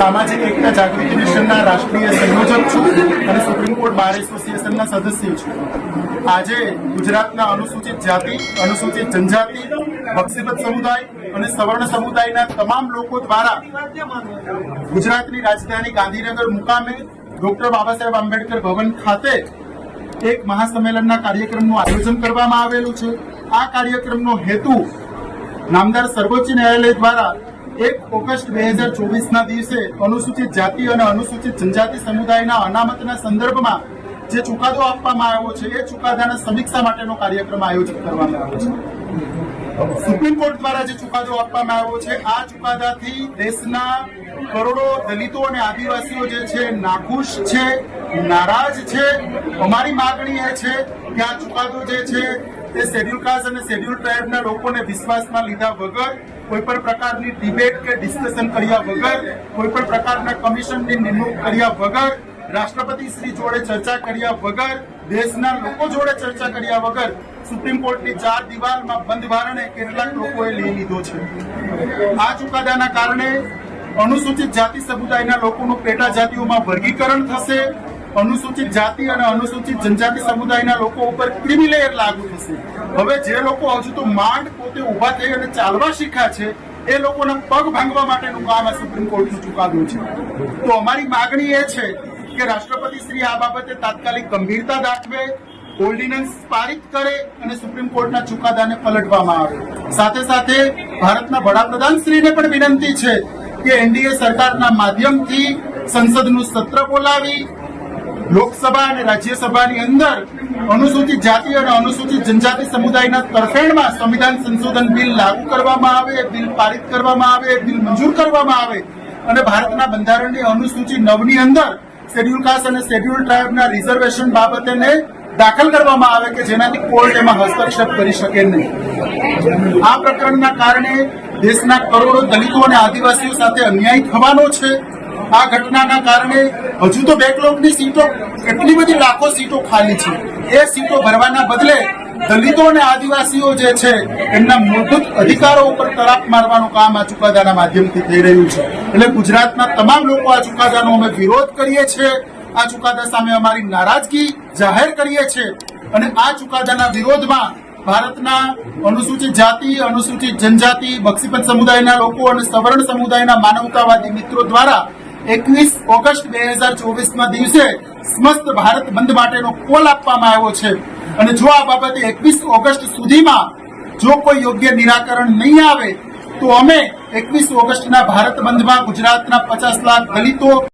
સામાજિક એકતા, જાગૃતિ મિશનના રાષ્ટ્રીય સંયોજક છું અને સુપ્રીમ કોર્ટ બાર એસોસિએશનના સદસ્ય છું. આજે ગુજરાતના અનુસૂચિત જાતિ, અનુસૂચિત જનજાતિ બક્ષીબત સમુદાય અને સવર્ણ સમુદાયના તમામ લોકો દ્વારા ગુજરાતની રાજધાની ગાંધીનગર મુકામે ડોક્ટર બાબા સાહેબ આંબેડકર ભવન ખાતે એક મહાસંમેલનના કાર્યક્રમનું આયોજન કરવામાં આવેલું છે. આ કાર્યક્રમનો હેતુ નામદાર સર્વોચ્ચ ન્યાયાલય દ્વારા એક ઓગસ્ટ બે હજાર ચોવીસના દિવસે અનુસૂચિત જાતિ અને અનુસૂચિત જનજાતિ સમુદાયના અનામતના સંદર્ભમાં જે ચુકાદો આપવામાં આવ્યો છે, એ ચુકાદાના સમીક્ષા માટેનો કાર્યક્રમ આયોજિત કરવામાં આવ્યો છે. સુપ્રીમ કોર્ટ દ્વારા જે ચુકાદો આપવામાં આવ્યો છે, આ ચુકાદાથી દેશના કરોડો દલિતો અને આદિવાસીઓ જે છે, નાખુશ છે, નારાજ છે. અમારી માગણી એ છે કે આ ચુકાદો જે છે, તે શેડ્યુલ કાસ્ટ અને શેડ્યુલ ટ્રાઇબના લોકોને વિશ્વાસમાં લીધા વગર કોઈ પણ પ્રકારની ડિબેટ કે ડિસ્કશન કર્યા વગર, કોઈ પણ પ્રકારના કમિશનની નિમણૂક કર્યા વગર, રાષ્ટ્રપતિ શ્રી જોડે ચર્ચા કર્યા વગર, દેશના લોકો જોડે ચર્ચા કર્યા વગર, સુપ્રીમ કોર્ટની ચાર દિવાલમાં બંધ બારણે કેટલાક લોકોએ લઈ લીધો છે. આ ચુકાદાના કારણે અનુસૂચિત જાતિ સમુદાયના લોકોનું પેટા જાતિઓમાં વર્ગીકરણ થશે અનુસૂચિત જાતિ અને અનુસૂચિત જનજાતિ સમુદાયના લોકો ઉપર ક્રિમિલેયર લાગુ થશે. હવે જે લોકો હજુ તો માંડ પોતે ઊભા થઈ અને ચાલવા શીખ્યા છે, એ લોકોના પગ ભાંગવા માટેનું કામ આ સુપ્રીમ કોર્ટનું ચુકાદો છે. તો અમારી માગણી એ છે કે રાષ્ટ્રપતિ શ્રી આ બાબતે તાત્કાલિક ગંભીરતા દાખવે ઓર્ડિનન્સ પારિત કરે અને સુપ્રીમ કોર્ટના ચુકાદાને પલટવામાં આવે. સાથે સાથે ભારતના વડાપ્રધાન શ્રીને પણ વિનંતી છે કે એનડીએ સરકારના માધ્યમથી સંસદનું સત્ર બોલાવી લોકસભા અને રાજ્યસભાની અંદર અનુસૂચિત જાતિ અને અનુસૂચિત જનજાતિ સમુદાયના તરફેણમાં સંવિધાન સંશોધન બિલ લાગુ કરવામાં આવે, બિલ પારિત કરવામાં આવે, બિલ મંજૂર કરવામાં આવે અને ભારતના બંધારણની અનુસૂચિ નવની અંદર શેડ્યુલ કાસ્ટ અને શેડ્યુલ ટ્રાઇબના રિઝર્વેશન બાબતેને દાખલ કરવામાં આવે કે જેનાથી કોર્ટ એમાં હસ્તક્ષેપ કરી શકે નહીં. આ પ્રકરણના કારણે દેશના કરોડો દલિતો અને આદિવાસીઓ સાથે અન્યાય થવાનો છે. આ ઘટનાના કારણે હજુ તો બેકલોગની સીટો કેટલી બધી લાખો સીટો ખાલી છે. એ સીટો ભરવાના બદલે દલિતો અને આદિવાસીઓ જે છે, એમના મૂળભૂત અધિકારો ઉપર તરાપ મારવાનું કામ આ ચુકાદાના માધ્યમથી થઈ રહ્યું છે. એટલે ગુજરાતના તમામ લોકો આ ચુકાદાનો અમે વિરોધ કરીએ છીએ, આ ચુકાદા સામે અમારી નારાજગી જાહેર કરીએ છીએ અને આ ચુકાદાના વિરોધમાં ભારતના અનુસૂચિત જાતિ, અનુસૂચિત જનજાતિ બક્ષીપત સમુદાયના લોકો અને સવર્ણ સમુદાયના માનવતાવાદી મિત્રો દ્વારા એકવીસ ઓગસ્ટ બે હજાર ચોવીસના દિવસે સમસ્ત ભારત બંધ માટેનો કોલ આપવામાં આવ્યો છે. અને જો આ બાબતે એકવીસ ઓગસ્ટ સુધીમાં જો કોઈ યોગ્ય નિરાકરણ નહીં આવે, તો અમે એકવીસ ઓગસ્ટના ભારત બંધમાં ગુજરાતના પચાસ લાખ દલિતો